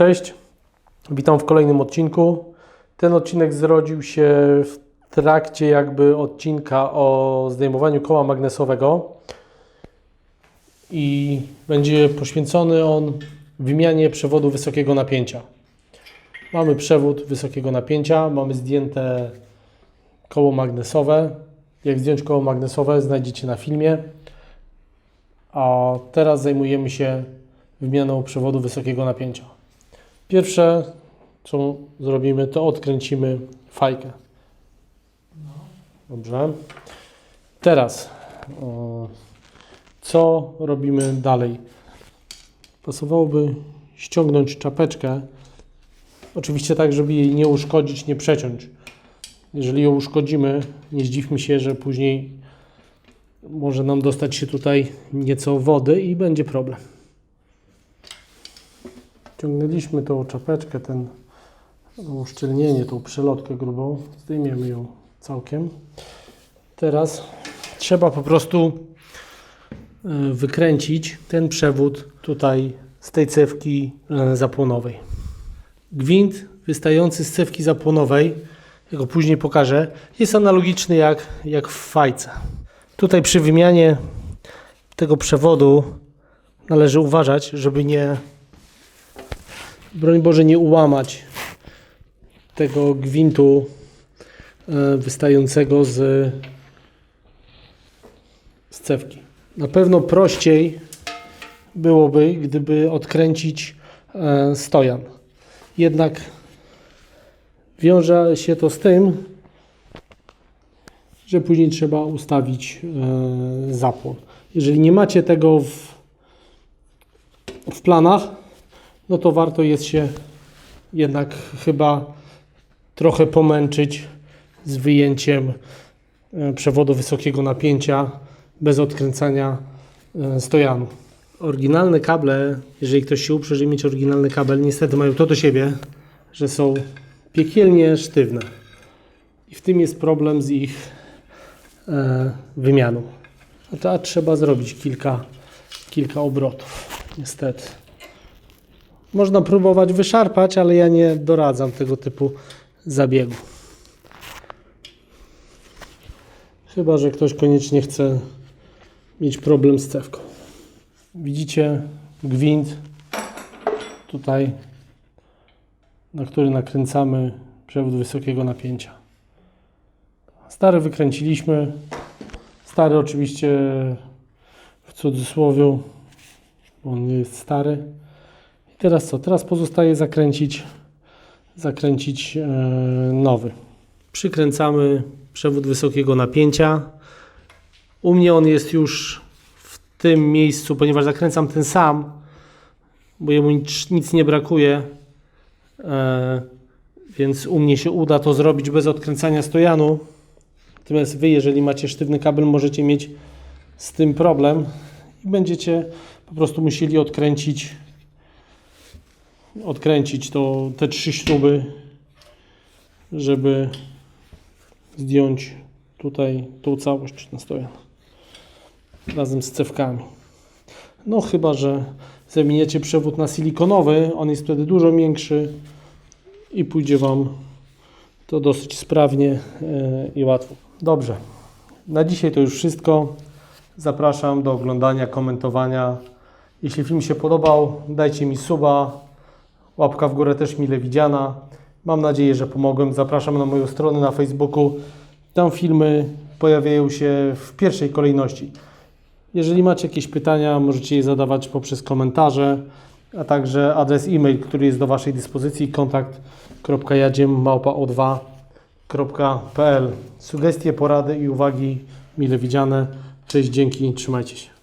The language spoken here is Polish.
Cześć, witam w kolejnym odcinku. Ten odcinek zrodził się w trakcie jakby odcinka o zdejmowaniu koła magnesowego i będzie poświęcony on wymianie przewodu wysokiego napięcia. Mamy przewód wysokiego napięcia, mamy zdjęte koło magnesowe. Jak zdjąć koło magnesowe znajdziecie na filmie. A teraz zajmujemy się wymianą przewodu wysokiego napięcia. Pierwsze, co zrobimy, to odkręcimy fajkę. Dobrze. Teraz, o, co robimy dalej? Pasowałoby ściągnąć czapeczkę, oczywiście tak, żeby jej nie uszkodzić, nie przeciąć. Jeżeli ją uszkodzimy, nie zdziwmy się, że później może nam dostać się tutaj nieco wody i będzie problem. Ciągnęliśmy tą czapeczkę, ten uszczelnienie, tą przelotkę grubą. Zdejmiemy ją całkiem. Teraz trzeba po prostu e, wykręcić ten przewód tutaj z tej cewki e, zapłonowej. Gwint wystający z cewki zapłonowej, jak go później pokażę, jest analogiczny jak, jak w fajce. Tutaj przy wymianie tego przewodu należy uważać, żeby nie broń Boże, nie ułamać tego gwintu e, wystającego z, z cewki. Na pewno prościej byłoby, gdyby odkręcić e, stojan. Jednak wiąże się to z tym, że później trzeba ustawić e, zapłon. Jeżeli nie macie tego w, w planach, no to warto jest się jednak chyba trochę pomęczyć z wyjęciem e, przewodu wysokiego napięcia bez odkręcania e, stojanu. Oryginalne kable, jeżeli ktoś się uprze, mieć oryginalny kabel, niestety mają to do siebie, że są piekielnie sztywne. I w tym jest problem z ich e, wymianą. A trzeba zrobić kilka, kilka obrotów, niestety. Można próbować wyszarpać, ale ja nie doradzam tego typu zabiegu. Chyba, że ktoś koniecznie chce mieć problem z cewką. Widzicie gwint tutaj, na który nakręcamy przewód wysokiego napięcia. Stary wykręciliśmy. Stary oczywiście w cudzysłowie, on nie jest stary. Teraz co? Teraz pozostaje zakręcić, zakręcić e, nowy. Przykręcamy przewód wysokiego napięcia. U mnie on jest już w tym miejscu, ponieważ zakręcam ten sam, bo jemu nic, nic nie brakuje. E, więc u mnie się uda to zrobić bez odkręcania stojanu. Natomiast Wy, jeżeli macie sztywny kabel, możecie mieć z tym problem i będziecie po prostu musieli odkręcić odkręcić to, te trzy śruby, żeby zdjąć tutaj tą całość na stojan razem z cewkami. No chyba, że zamieniacie przewód na silikonowy, on jest wtedy dużo większy i pójdzie Wam to dosyć sprawnie yy, i łatwo. Dobrze, na dzisiaj to już wszystko. Zapraszam do oglądania, komentowania. Jeśli film się podobał, dajcie mi suba, Łapka w górę też mile widziana. Mam nadzieję, że pomogłem. Zapraszam na moją stronę na Facebooku. Tam filmy pojawiają się w pierwszej kolejności. Jeżeli macie jakieś pytania, możecie je zadawać poprzez komentarze, a także adres e-mail, który jest do Waszej dyspozycji kontakt.jadziem.o2.pl Sugestie, porady i uwagi mile widziane. Cześć, dzięki, trzymajcie się.